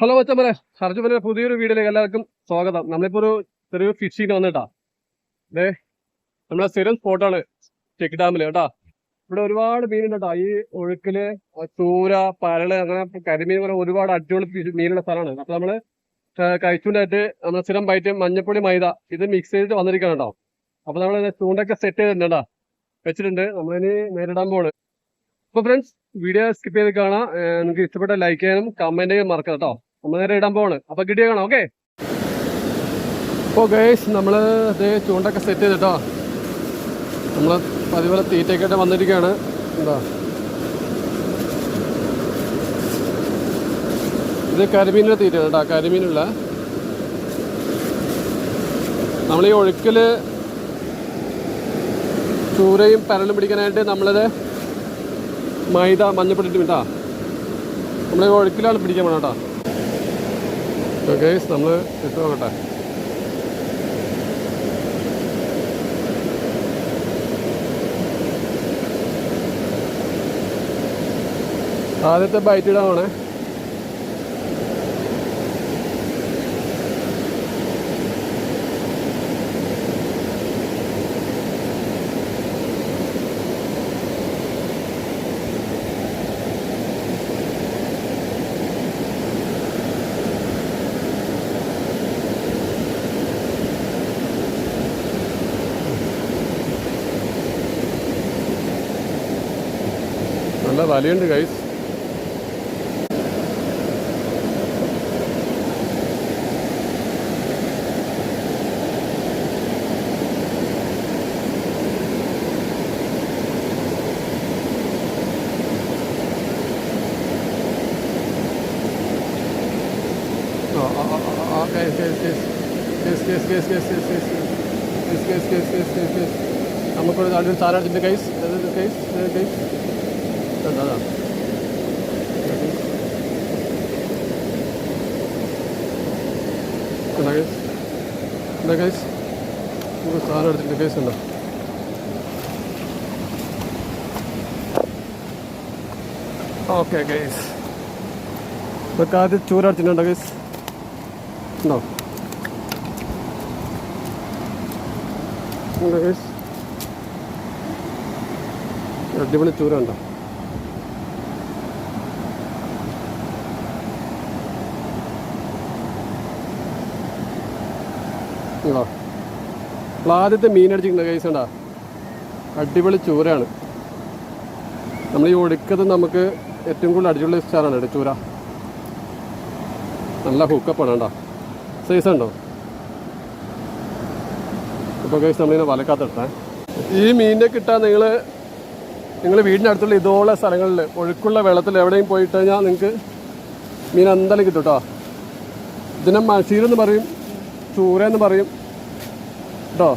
Hello മച്ചമ്മരെ ഹർജുമലെ പുതിയൊരു വീഡിയോയിലേക്ക് എല്ലാവർക്കും സ്വാഗതം. നമ്മളിപ്പോൾ ഒരു ചെറിയൊരു ഫിഷിങ്ങിന് വന്നിട്ടാ. അതെ നമ്മളെ സ്ഥിരം സ്പോട്ടാണ് ചെക്ക് ഡാമിൽ കേട്ടാ. ഇവിടെ ഒരുപാട് മീനുണ്ട് ഈ ഒഴുക്കിൽ ചൂര പരൾ അങ്ങനെ കരിമീൻ പോലെ ഒരുപാട് അടിപൊളി മീനുള്ള സ്ഥലമാണ്. അപ്പൊ നമ്മൾ കഴിച്ചുകൊണ്ടായിട്ട് നമ്മുടെ സ്ഥിരം ബൈറ്റ് മഞ്ഞപ്പൊടി മൈദ ഇത് മിക്സ് ചെയ്തിട്ട് വന്നിരിക്കണം കേട്ടോ. അപ്പൊ നമ്മൾ ചൂണ്ടൊക്കെ സെറ്റ് ചെയ്തിട്ടുണ്ട് വെച്ചിട്ടുണ്ട്. നമ്മളിനി നേരിടാൻ പോണ് അപ്പൊ ഫ്രണ്ട്സ് വീഡിയോ സ്കിപ്പ് ചെയ്ത് കാണാം. നിങ്ങൾക്ക് ഇഷ്ടപ്പെട്ട ലൈക്ക് ചെയ്യാനും കമന്റ് ചെയ്യാനും മറക്കാം കേട്ടോ. നമ്മൾ നേരെ ഇടാൻ പോവാണ്. അപ്പൊ കിട്ടിയേക്കണം കാണാം ഓക്കെ അപ്പോൾ ഗൈസ് നമ്മൾ ഇത് ചൂണ്ടൊക്കെ സെറ്റ് ചെയ്തിട്ടോ നമ്മൾ പതിപോലെ തീറ്റയൊക്കെ വന്നിരിക്കുകയാണ് എന്താ? ഇത് കരിമീനിന്റെ തീറ്റ കേട്ടോ കരിമീനുള്ള നമ്മൾ ഈ ഒഴുക്കിൽ ചൂരയും പരലും പിടിക്കാനായിട്ട് നമ്മളിത് മൈദ മഞ്ഞപ്പൊടി ഇട്ട്. കേട്ടോ നമ്മൾ ഒഴുക്കിലാണ് പിടിക്കാൻ വേണം കേട്ടോ. ഗൈസ് നമ്മൾ ഇട്ട് നോക്കട്ടെ ആദ്യത്തെ ബൈറ്റ് ഇടാൻ നല്ല വലയുണ്ട് guys Oh, oh, oh, oh, okay, yes, yes, yes, yes, yes, yes, yes, yes, yes, yes, yes, yes, yes, yes. നമുക്കൊരു നല്ലൊരു സാധനം എടുത്തിട്ട് കൈസ് കൈസ് കൈസ് അതാ എന്താ കേസ് എന്താ കൈസ് നമുക്ക് സാധനം എടുത്തിട്ട് കേസ് ഉണ്ടോ? ഓക്കെ ഗൈസ് ഇതൊക്കെ ആദ്യം ചൂരടിച്ചിട്ടുണ്ടോ ഗൈസ് ഉണ്ടോ? ഉണ്ടോ ഗൈസ് അടിപൊളി ചൂര അപ്പോൾ ആദ്യത്തെ മീനടിച്ചിട്ടുണ്ട് കേസ് ഉണ്ടോ അടിപൊളി ചൂരയാണ്. നമ്മൾ ഈ ഒടുക്കത് നമുക്ക് ഏറ്റവും കൂടുതൽ അടിച്ചുള്ള സ്റ്റാറാണ് ചൂര. നല്ല ഹുക്കപ്പാണ് കേട്ടോ സൈസ് ഉണ്ടോ? ഇപ്പോൾ കൈസ് നമ്മളിങ്ങനെ വലക്കാത്തെടുത്തേ ഈ മീനിനെ കിട്ടാൻ നിങ്ങൾ നിങ്ങൾ വീടിന്റെ അടുത്തുള്ള ഇതുപോലെ സ്ഥലങ്ങളിൽ ഒഴുക്കുള്ള വെള്ളത്തിൽ എവിടെയും പോയിട്ട് കഴിഞ്ഞാൽ നിങ്ങൾക്ക് മീൻ എന്തായാലും കിട്ടും കേട്ടോ ഇതിനെ എന്ന് പറയും ചൂര എന്ന് പറയും കേട്ടോ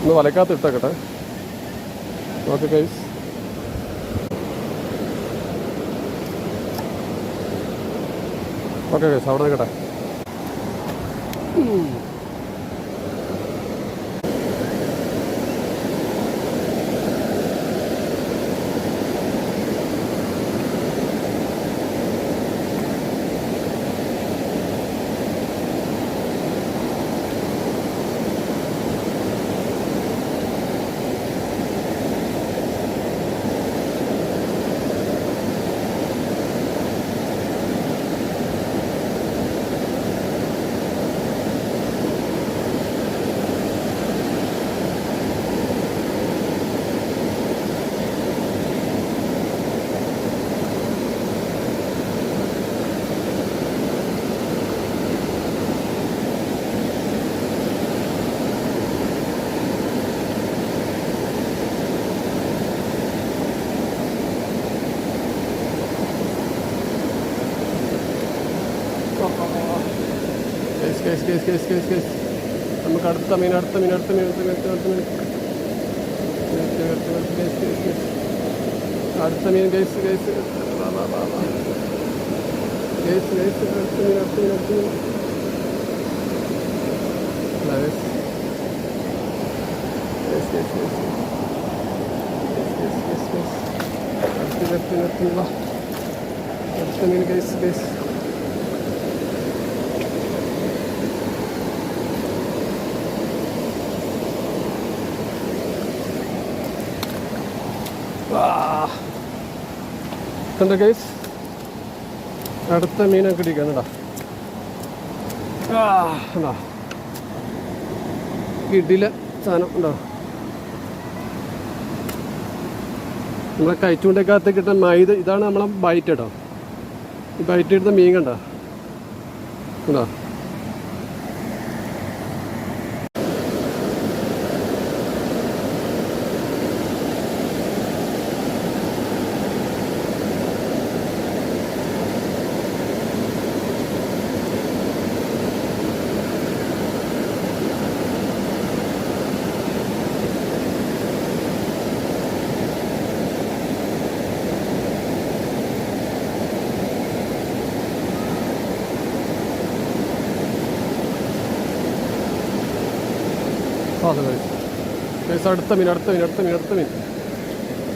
ഒന്ന് വലക്കാത്ത ഇട്ടേക്കട്ടെ. ഓക്കെ കൈസ് ഓക്കെ കൈസ് അവിടെ നിൽക്കട്ടെ. Case case case case case നമുക്ക് അടുത്ത മീൻ അടുത്ത മീൻ അടുത്ത മീൻ അടുത്ത മീൻ അടുത്ത മീൻ അടുത്ത മീൻ കേസ് കേസ് കേസ് കേസ് അടുത്ത മീൻ അടുത്ത മീൻ അടുത്ത മീൻ Yes, yes, yes. Yes, yes, yes, yes. അടുത്ത മീൻ കേസ് കേസ് കണ്ട കേസ് അടുത്ത മീനൊക്കെ ഇടിക്കാൻ കേട്ടാ ആ കിടില സാധനം ഉണ്ടോ? നമ്മളെ കൈച്ചൂണ്ടക്കകത്ത് കിട്ടുന്ന മൈദ ഇതാണ് നമ്മളെ ബൈറ്റ് കേട്ടോ ഈ ബൈറ്റ് ഇടുന്ന മീൻ കണ്ടോ? ഉണ്ടോ? അതെ അടുത്ത മീൻ അടുത്ത മീൻ അടുത്ത മീൻ അടുത്ത മീൻ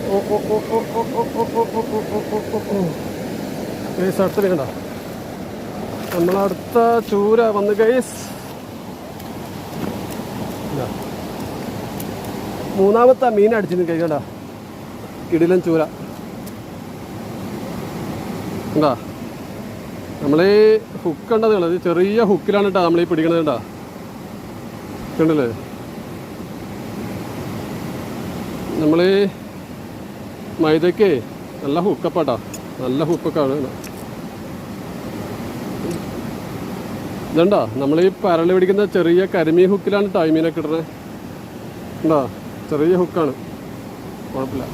ഓ ഓ ഓ ഓ ഓ ഓ ഓ ഓ ഓ ഓ ഓ ഓ ഓ ഗൈസ് അടുത്ത മീൻ ഉണ്ടോ നമ്മളടുത്ത ചൂര വന്ന് ഗൈസ് മൂന്നാമത്തെ മീൻ അടിച്ചിരുന്നു കഴിക്കണ്ട ഇടിലൻ ചൂര എന്താ ഈ ഹുക്ക് ഉണ്ടത് ചെറിയ ഹുക്കിലാണ് കേട്ടോ ഈ പിടിക്കണത് കേട്ടോ കണ്ടില്ലേ നമ്മൾ മൈദയ്ക്ക് നല്ല ഹുക്കപ്പാട്ടാ. നല്ല ഹുക്കൊക്കെയാണ് ഇതുണ്ടോ? നമ്മൾ ഈ പരളി പിടിക്കുന്ന ചെറിയ കരിമീൻ ഹുക്കിലാണ് ടൈമീനൊക്കെ ഇടുന്നത്. ഉണ്ടോ ചെറിയ ഹുക്കാണ്. കുഴപ്പമില്ല.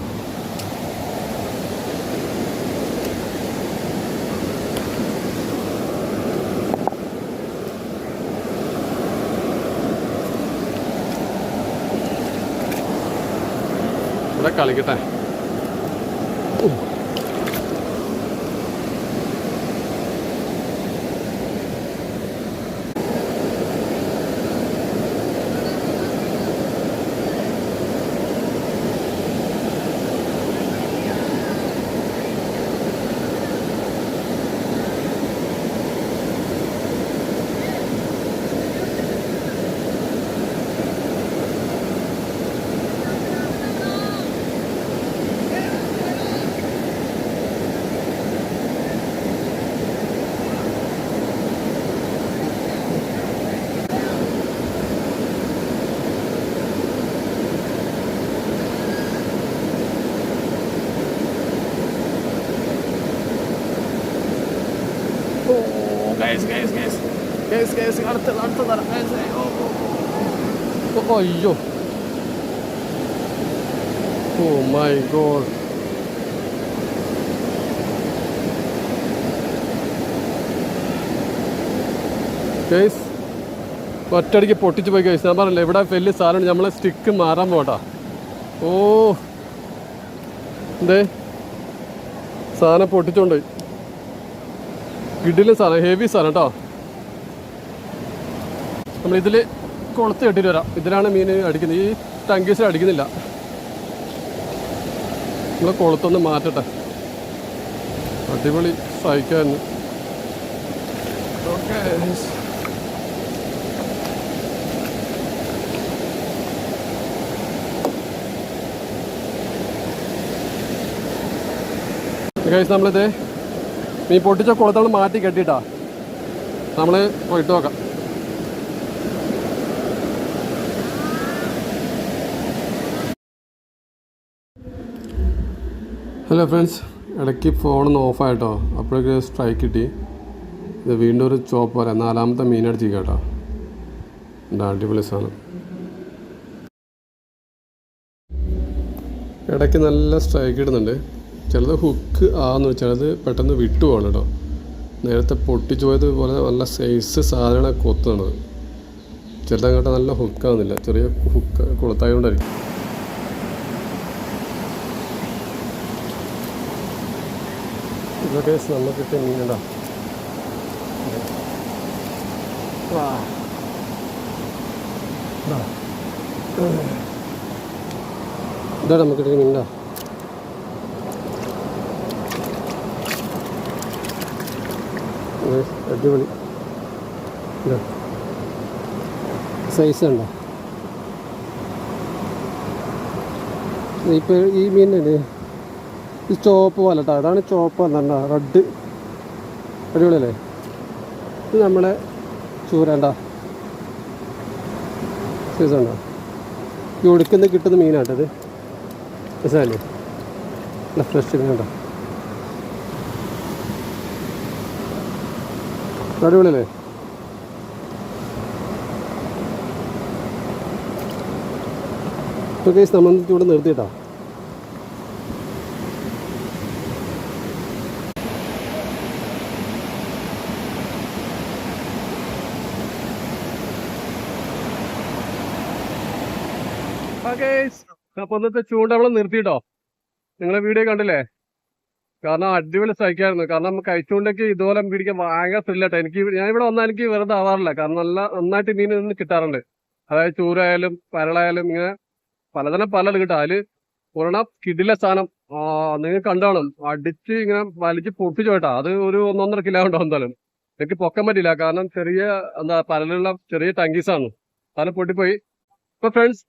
തക്കാളിക്ക് കേസ് കേസ് അടുത്തത് അടുത്തതാണ് അയ്യോ. ഓ മൈ ഗോഡ് കേസ് ഒറ്റടിക്ക് പൊട്ടിച്ച് പോയി കേസ് ഞാൻ പറഞ്ഞില്ല ഇവിടെ വലിയ സാധനമുണ്ട് നമ്മളെ സ്റ്റിക്ക് മാറാൻ പോട്ടാ ഓ. എന്തേ? സാധനം പൊട്ടിച്ചോണ്ട് കിഡിലെ സാധനം ഹെവി സാധനം കേട്ടോ നമ്മൾ ഇതിൽ കൊളുത്ത് കെട്ടിട്ട് വരാം. ഇതിലാണ് മീൻ അടിക്കുന്നത്. ഈ ടങ്കീസിൽ അടിക്കുന്നില്ല. നമ്മൾ കൊളുത്തൊന്ന് മാറ്റട്ടെ. അടിപൊളി സഹിക്കാൻ ഓക്കെ കഴിച്ച് നമ്മളിത് മീൻ പൊട്ടിച്ച കുളത്തോളം മാറ്റി കെട്ടിട്ടാ നമ്മൾ പോയിട്ട് നോക്കാം. ഹലോ ഫ്രണ്ട്സ് ഇടയ്ക്ക് ഫോണൊന്ന് ഓഫായിട്ടോ അപ്പോഴേക്ക് സ്ട്രൈക്ക് കിട്ടി. ഇത് വീണ്ടും ഒരു ചോപ്പ് വരെ നാലാമത്തെ മീൻ അടിച്ചു കേട്ടോ. അടിപൊളി സാധനം. ഇടയ്ക്ക് നല്ല സ്ട്രൈക്ക് ഇടുന്നുണ്ട്. ചിലത് ഹുക്ക് ആന്ന് ചിലത് പെട്ടെന്ന് വിട്ടു പോകണം കേട്ടോ. നേരത്തെ പൊട്ടിച്ചു പോയത് പോലെ നല്ല സൈസ് സാധനമാണ് കൊത്തുന്നത്. ചിലതങ്ങോട്ട് നല്ല ഹുക്കാവുന്നില്ല ചെറിയ ഹുക്ക് കൊളുത്തായതുകൊണ്ടായിരിക്കും ഇതൊക്കെ നമുക്ക് കിട്ടിയ മീനുണ്ടോ ഇതാ. നമുക്ക് കിട്ടിയ മീനുണ്ടോ അടിപൊളി. സൈസ് ഉണ്ടോ ഇപ്പോൾ ഈ മീനല്ലേ? ഈ ചോപ്പ് പോലെ കേട്ടോ. അതാണ് ചോപ്പ് വന്നിട്ടുണ്ട റെഡ് അടിപൊളിയല്ലേ? ഇത് നമ്മളെ ചൂരണ്ട സീസൺ ഉണ്ടോ ഈ ഒടുക്കുന്ന കിട്ടുന്ന മീനാട്ടത് രസമല്ലേ? നല്ല ഫ്രഷ് കേട്ടോ. അടിപൊളിയല്ലേ? ഇപ്പോൾ കേസ് നമ്മൾ ഇവിടെ നിർത്തിയിട്ടാ. അപ്പോൾ ഇന്നത്തെ ചൂണ്ട നമ്മൾ നിർത്തിയിട്ടോ? നിങ്ങളെ വീഡിയോ കണ്ടില്ലേ? കാരണം അടിപൊളി സഹിക്കായിരുന്നു കാരണം നമുക്ക് കഴിച്ചുകൊണ്ടൊക്കെ ഇതുപോലെ പിടിക്കാൻ ഭയങ്കര ത്രില്ലട്ടോ എനിക്ക് ഞാൻ ഇവിടെ വന്നാൽ എനിക്ക് വെറുതെ ആവാറില്ല. കാരണം നല്ല നന്നായിട്ട് മീൻ നിന്ന് കിട്ടാറുണ്ട്. അതായത് ചൂരായാലും പരളായാലും ഇങ്ങനെ പലതരം പലത് കിട്ടും. അതിൽ ഒരെണ്ണം കിടില സാധനം. നിങ്ങൾ കണ്ടോണം. അടിച്ച് ഇങ്ങനെ വലിച്ച് പൊട്ടിച്ചു പോയിട്ടാ. അത് ഒരു ഒന്നൊന്നര കിലോ ഉണ്ടോ എന്തായാലും. എനിക്ക് പൊക്കാൻ പറ്റില്ല കാരണം ചെറിയ എന്താ പരലുള്ള ചെറിയ ടങ്കീസാണ് അത് പൊട്ടിപ്പോയി. ഇപ്പൊ ഫ്രണ്ട്സ്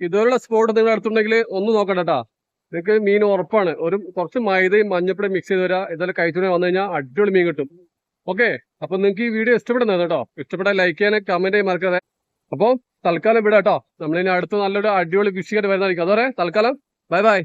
ഇതുപോലുള്ള സ്പോട്ട് നിങ്ങൾ അടുത്തുണ്ടെങ്കിൽ ഒന്ന് നോക്കണ്ട കേട്ടോ നിങ്ങൾക്ക് മീൻ ഉറപ്പാണ്. ഒരു കുറച്ച് മൈദയും മഞ്ഞപ്പൊടി മിക്സ് ചെയ്ത് തരാം. ഇതുപോലെ കഴിച്ചുകൊണ്ട് വന്നു കഴിഞ്ഞാൽ അടിപൊളി മീൻ കിട്ടും. ഓക്കെ അപ്പൊ നിങ്ങൾക്ക് ഈ വീഡിയോ ഇഷ്ടപ്പെടുന്നത് കേട്ടോ ഇഷ്ടപ്പെട്ടാൽ ലൈക്ക് ചെയ്യാനും കമന്റ് ചെയ്യാൻ മറക്കാതെ അപ്പോൾ തൽക്കാലം വിടാം കേട്ടോ നമ്മളിനി അടുത്ത നല്ലൊരു അടിപൊളി ഫിഷിയായിട്ട് വരുന്നതായിരിക്കും. അതോടെ തൽക്കാലം. Bye bye